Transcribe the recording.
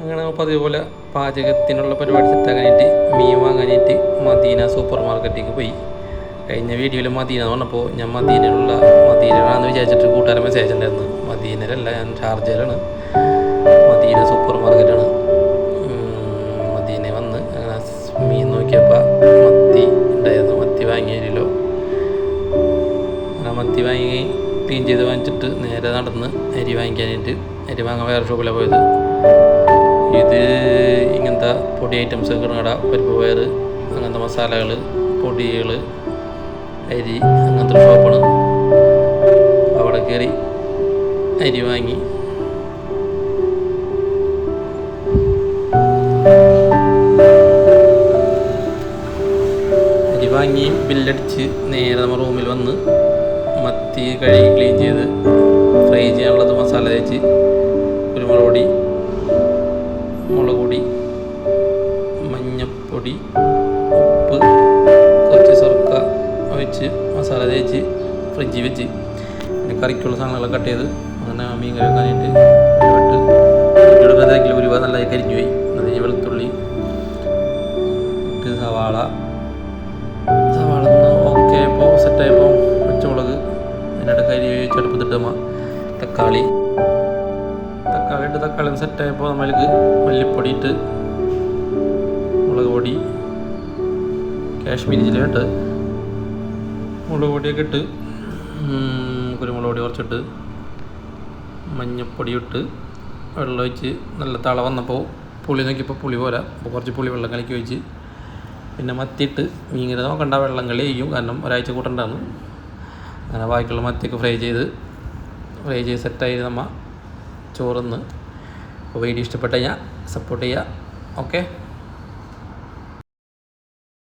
അങ്ങനെ നമുക്ക് അതേപോലെ പാചകത്തിനുള്ള പരിപാടി സെറ്റാക്കാനായിട്ട് മീൻ വാങ്ങാനായിട്ട് മദീന സൂപ്പർ മാർക്കറ്റിലേക്ക് പോയി. കഴിഞ്ഞ വീഡിയോയിൽ മദീന എന്ന് പറഞ്ഞപ്പോൾ ഞാൻ മദീനയിലുള്ള മദീനയിലാണെന്ന് വിചാരിച്ചിട്ട് കൂട്ടുകാരൻ മെസ്സേജ് ഉണ്ടായിരുന്നു മദീനയിലല്ല ഞാൻ ഷാർജയിലാണ് മദീന സൂപ്പർ മാർക്കറ്റാണ് മദീന വന്ന് അങ്ങനെ മീൻ നോക്കിയപ്പോൾ മത്തി ഉണ്ടായിരുന്നു മത്തി വാങ്ങിയല്ലോ. അങ്ങനെ മത്തി വാങ്ങി ക്ലീൻ ചെയ്ത് വാങ്ങിച്ചിട്ട് നേരെ നടന്ന് അരി വാങ്ങിക്കാനായിട്ട് അരി വാങ്ങാൻ വേറെ ഷോപ്പിലാണ് പോയത്. ഇത് ഇങ്ങനത്തെ പൊടി ഐറ്റംസ് കിടങ്ങട പരിപ്പ് പയർ അങ്ങനത്തെ മസാലകൾ പൊടികൾ അരി അങ്ങനത്തെ ഷോപ്പാണ് അവിടെ കയറി അരി വാങ്ങി. അരി വാങ്ങി ബില്ലടിച്ച് നേരെ നമ്മുടെ റൂമിൽ വന്ന് മത്തി കഴുകി ക്ലീൻ ചെയ്ത് ഫ്രൈ ചെയ്യാനുള്ളത് മസാല തേച്ച് കുരുമുളക് പൊടി മുളക് പൊടി മഞ്ഞപ്പൊടി ഉപ്പ് കുറച്ച് സുർക്ക ഒഴിച്ച് മസാല തേച്ച് ഫ്രിഡ്ജിൽ വെച്ച്. പിന്നെ കറിക്കുള്ള സാധനങ്ങളൊക്കെ കട്ട് ചെയ്ത് അങ്ങനെ മീൻ കറി വെക്കാനായിട്ട് വിട്ട് എടുക്കുന്നതെങ്കിൽ ഉരുവ നല്ലതായി കരിഞ്ഞു പോയി. അതിന് വെളുത്തുള്ളി ഇട്ട് സവാള. സവാള ഓക്കെ ആയപ്പോൾ സെറ്റായപ്പോൾ ചെടുപ്പത്തിട്ടമ്മ തക്കാളി. തക്കാളി ഇട്ട് തക്കാളി സെറ്റായപ്പോൾ നമ്മൾക്ക് മല്ലിപ്പൊടി ഇട്ട് മുളക് പൊടി കാശ്മീരി ഇട്ട് മുളക് പൊടിയൊക്കെ ഇട്ട് കുരുമുളക് പൊടി കുറച്ചിട്ട് മഞ്ഞപ്പൊടി ഇട്ട് വെള്ളം ഒഴിച്ച് നല്ല തള വന്നപ്പോൾ പുളി നോക്കിയപ്പോൾ പുളി പോരാ അപ്പോൾ കുറച്ച് പുളി വെള്ളം കലക്കി ഒഴിച്ച് പിന്നെ മത്തിയിട്ട് മീൻകറി നോക്കണ്ട വെള്ളം കളി ചെയ്യും കാരണം ഒരാഴ്ച കൂട്ടണ്ടാന്ന്. അങ്ങനെ ബാക്കിയുള്ള മത്തിയൊക്കെ ഫ്രൈ ചെയ്ത് ഫ്രൈ ചെയ്ത് സെറ്റായി നമ്മ ചോറുന്ന്. വീഡിയോ ഇഷ്ടപ്പെട്ട ഞാൻ സപ്പോർട്ട് ചെയ്യുക ഓക്കെ